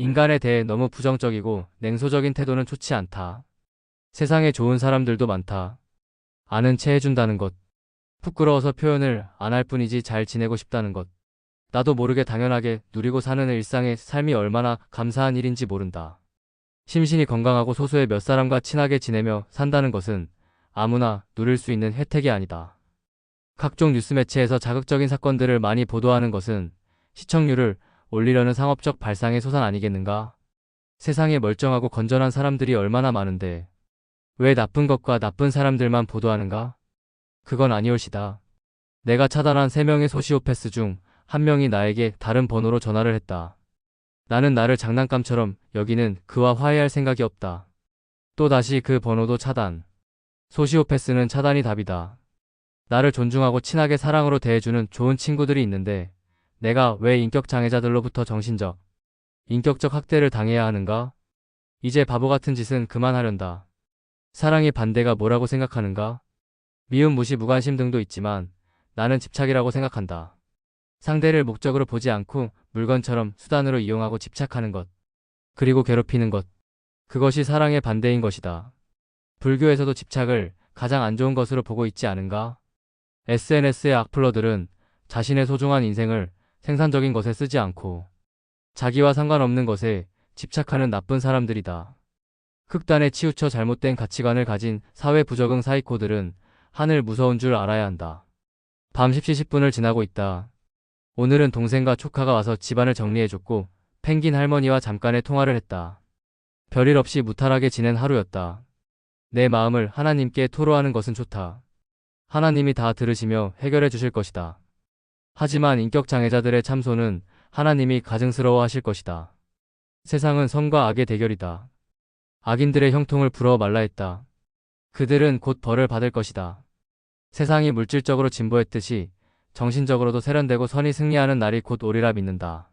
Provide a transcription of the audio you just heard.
인간에 대해 너무 부정적이고 냉소적인 태도는 좋지 않다. 세상에 좋은 사람들도 많다. 아는 체 해준다는 것. 부끄러워서 표현을 안 할 뿐이지 잘 지내고 싶다는 것. 나도 모르게 당연하게 누리고 사는 일상의 삶이 얼마나 감사한 일인지 모른다. 심신이 건강하고 소수의 몇 사람과 친하게 지내며 산다는 것은 아무나 누릴 수 있는 혜택이 아니다. 각종 뉴스 매체에서 자극적인 사건들을 많이 보도하는 것은 시청률을 올리려는 상업적 발상의 소산 아니겠는가? 세상에 멀쩡하고 건전한 사람들이 얼마나 많은데 왜 나쁜 것과 나쁜 사람들만 보도하는가? 그건 아니올시다. 내가 차단한 3명의 소시오패스 중 한 명이 나에게 다른 번호로 전화를 했다. 나는 나를 장난감처럼 여기는 그와 화해할 생각이 없다. 또다시 그 번호도 차단. 소시오패스는 차단이 답이다. 나를 존중하고 친하게 사랑으로 대해주는 좋은 친구들이 있는데 내가 왜 인격 장애자들로부터 정신적, 인격적 학대를 당해야 하는가? 이제 바보 같은 짓은 그만하련다. 사랑의 반대가 뭐라고 생각하는가? 미움, 무시, 무관심 등도 있지만 나는 집착이라고 생각한다. 상대를 목적으로 보지 않고 물건처럼 수단으로 이용하고 집착하는 것. 그리고 괴롭히는 것. 그것이 사랑의 반대인 것이다. 불교에서도 집착을 가장 안 좋은 것으로 보고 있지 않은가? SNS의 악플러들은 자신의 소중한 인생을 생산적인 것에 쓰지 않고 자기와 상관없는 것에 집착하는 나쁜 사람들이다. 극단에 치우쳐 잘못된 가치관을 가진 사회 부적응 사이코들은 하늘 무서운 줄 알아야 한다. 밤 10시 10분을 지나고 있다. 오늘은 동생과 조카가 와서 집안을 정리해줬고 펭귄 할머니와 잠깐의 통화를 했다. 별일 없이 무탈하게 지낸 하루였다. 내 마음을 하나님께 토로하는 것은 좋다. 하나님이 다 들으시며 해결해 주실 것이다. 하지만 인격 장애자들의 참소는 하나님이 가증스러워 하실 것이다. 세상은 선과 악의 대결이다. 악인들의 형통을 불어 말라 했다. 그들은 곧 벌을 받을 것이다. 세상이 물질적으로 진보했듯이 정신적으로도 세련되고 선이 승리하는 날이 곧 오리라 믿는다.